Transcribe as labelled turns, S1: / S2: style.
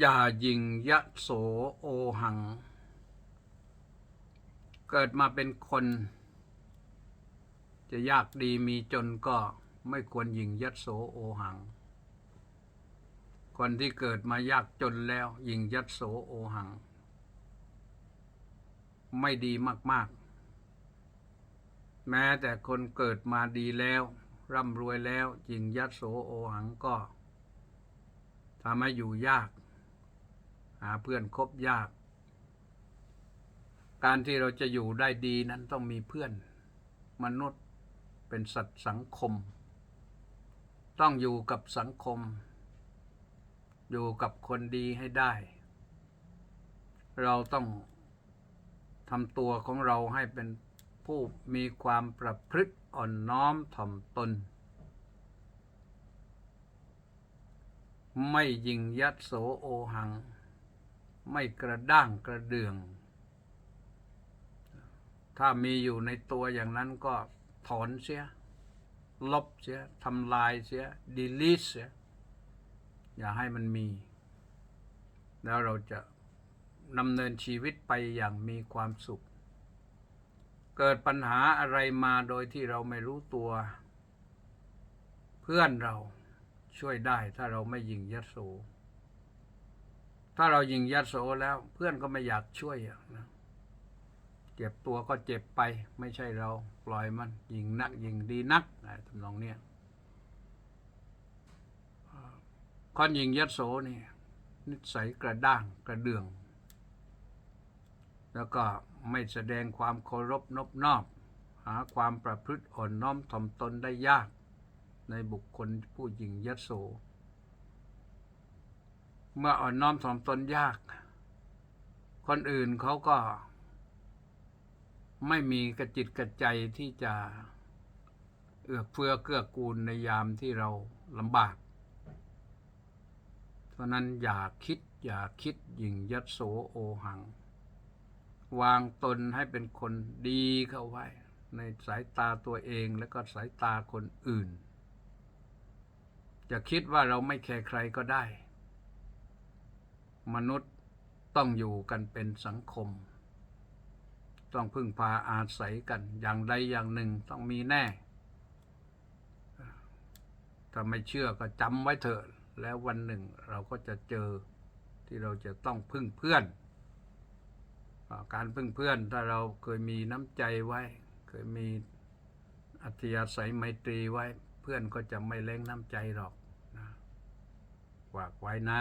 S1: อย่ายิงยะโสโอหัง เกิดมาเป็นคน จะยากดีมีจนก็ไม่ควรยิงยะโสโอหัง คนที่เกิดมายากจนแล้วยิงยัดโสโอหัง ไม่ดีมาก ๆ แม้แต่คนเกิดมาดีแล้ว ร่ำรวยแล้วยิงยัดโสโอหังก็ทำให้อยู่ยาก หาเพื่อนคบยาก การที่เราจะอยู่ได้ดีนั้นต้องมีเพื่อน มนุษย์เป็นสัตว์สังคม ต้องอยู่กับสังคม อยู่กับคนดีให้ได้ เราต้องทำตัวของเราให้เป็นผู้มีความประพฤติอ่อนน้อมถ่อมตน ไม่ยิงยัดโสโอหัง ไม่กระด้างกระเดือง ถ้ามีอยู่ในตัวอย่างนั้นก็ถอนเสีย ลบเสียทำลายเสียดีลิทเสีย อย่าให้มันมี แล้วเราจะดำเนินชีวิตไปอย่างมีความสุข เกิดปัญหาอะไรมาโดยที่เราไม่รู้ตัว เพื่อนเราช่วยได้ถ้าเราไม่ยิงยัดโส ถ้าเรายิงยัดโสแล้ว เพื่อนก็ไม่อยากช่วยอะนะเจ็บตัวก็เจ็บไป ไม่ใช่เราปล่อยมัน ยิงนัก ยิงดีนักอะทำนองเนี้ยคนยิงยัดโสนี่นิสัยกระด้างกระเดือง แล้วก็ไม่แสดงความเคารพนบนอบ หาความประพฤติอ่อนน้อมถ่อมตนได้ยาก ในบุคคลผู้ยิงยัดโส เมื่ออ่อนน้อมถ่อมตนยาก คนอื่นเขาก็ ไม่มีกระจิตกระใจที่จะเอื้อเฟื้อเกื้อกูลในยามที่เราลำบาก เพราะนั้นอย่าคิดอย่าคิดยิ่งยัดโสโอหัง วางตนให้เป็นคนดีเข้าไว้ ในสายตาตัวเองและก็สายตาคนอื่น จะคิดว่าเราไม่แคร์ใครก็ได้ มนุษย์ต้องอยู่กันเป็นสังคม ต้องพึ่งพาอาศัยกันอย่างใดอย่างหนึ่งต้องมีแน่ ถ้าไม่เชื่อก็จำไว้เถอะ แล้ววันหนึ่งเราก็จะเจอที่เราจะต้องพึ่งเพื่อน การพึ่งเพื่อนถ้าเราเคยมีน้ำใจไว้ เคยมีอัธยาศัยไมตรีไว้ เพื่อนก็จะไม่เล้งน้ำใจหรอกนะฝากไว้นะ